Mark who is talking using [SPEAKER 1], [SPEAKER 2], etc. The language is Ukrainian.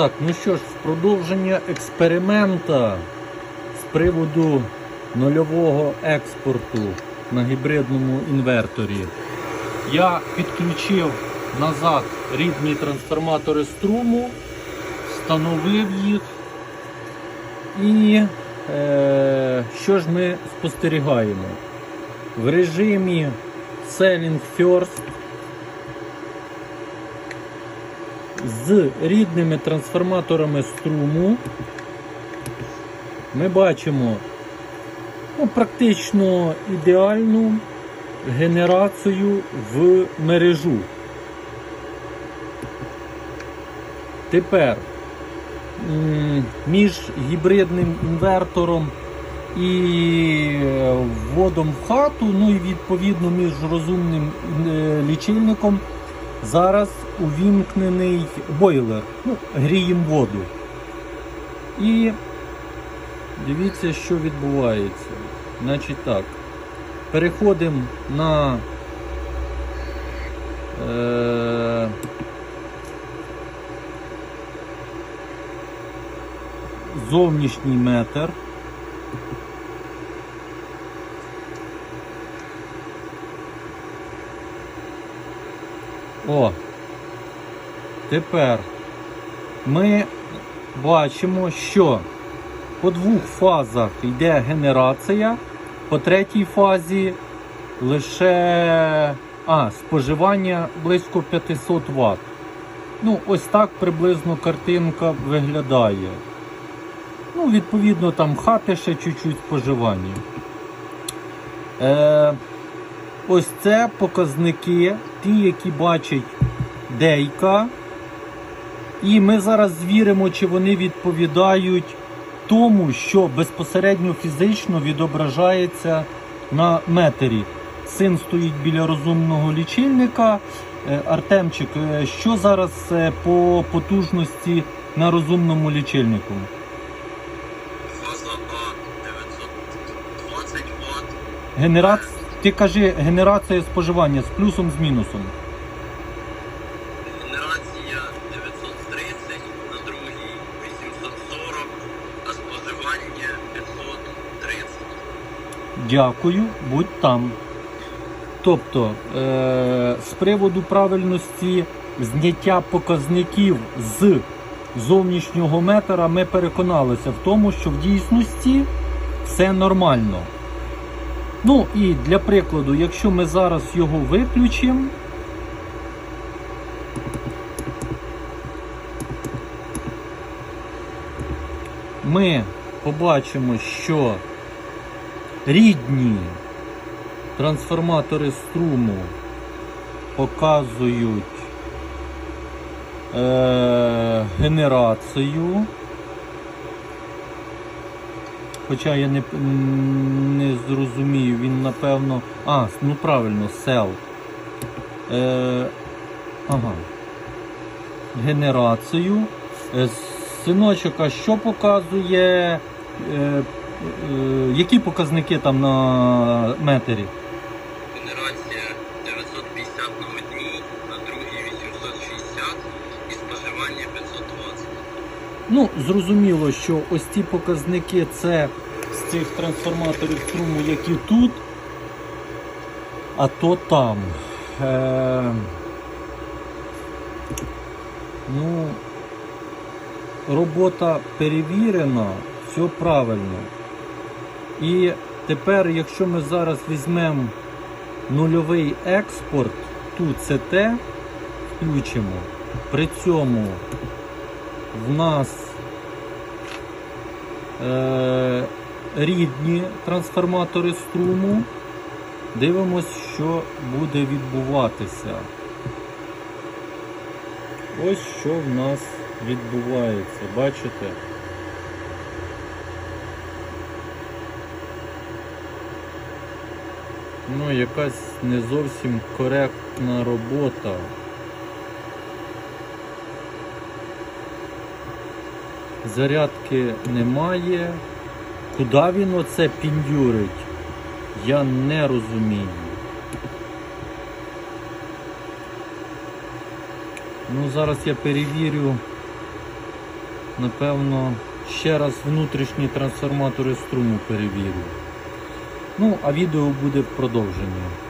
[SPEAKER 1] Так, ну що ж, в продовження експеримента з приводу нульового експорту на гібридному інверторі. Я підключив назад рідні трансформатори струму, встановив їх. І е, що ж ми спостерігаємо? В режимі Selling First з рідними трансформаторами струму ми бачимо ну, практично ідеальну генерацію в мережу. Тепер між гібридним інвертором і е, вводом в хату, ну і відповідно між розумним е, лічильником зараз увімкнений бойлер. Ну, гріємо воду. І дивіться, що відбувається. Значить так. Переходимо на е, зовнішній метр. О, тепер ми бачимо, що по двох фазах йде генерація, по третій фазі лише а, споживання близько 500 Вт. Ну, ось так приблизно картинка виглядає. Ну, відповідно, там хати ще чуть-чуть споживання. Е, ось це показники, ті, які бачить дейка. І ми зараз звіримо, чи вони відповідають тому, що безпосередньо фізично відображається на метері. Син стоїть біля розумного лічильника. Е, Артемчик, е, що зараз е, по потужності на розумному лічильнику?
[SPEAKER 2] Фаза А 920 Вт,
[SPEAKER 1] Генерац... Ти кажи генерація споживання з плюсом з мінусом.
[SPEAKER 2] генерація 930, на другій 840, а споживання 530.
[SPEAKER 1] Дякую, будь там. Тобто, е- з приводу правильності зняття показників з зовнішнього метра ми переконалися в тому, що в дійсності все нормально. Ну і для прикладу, якщо ми зараз його виключимо. Ми побачимо, що рідні трансформатори струму показують е, генерацію. Хоча я не, не зрозумію, він напевно. А, ну правильно, сел. Е, ага. Генерацію. Е, синочок, а що показує? Е, які показники там на метері?
[SPEAKER 2] Генерація 950 на одній, на другій 860 і споживання 520.
[SPEAKER 1] Ну, зрозуміло, що ось ці показники це з цих трансформаторів струму, які тут, а то там. Е, ну, робота перевірена, все правильно. І тепер, якщо ми зараз візьмемо нульовий експорт, тут CT включимо, при цьому в нас е, рідні трансформатори струму. Дивимось, що буде відбуватися. Ось що в нас відбувається, бачите? Ну, якась не зовсім коректна робота. Зарядки немає. Куди він оце піндюрить? Я не розумію. Ну, зараз я перевірю Напевно, ще раз внутрішні трансформатори струму перевірю. Ну, а відео буде в продовженні.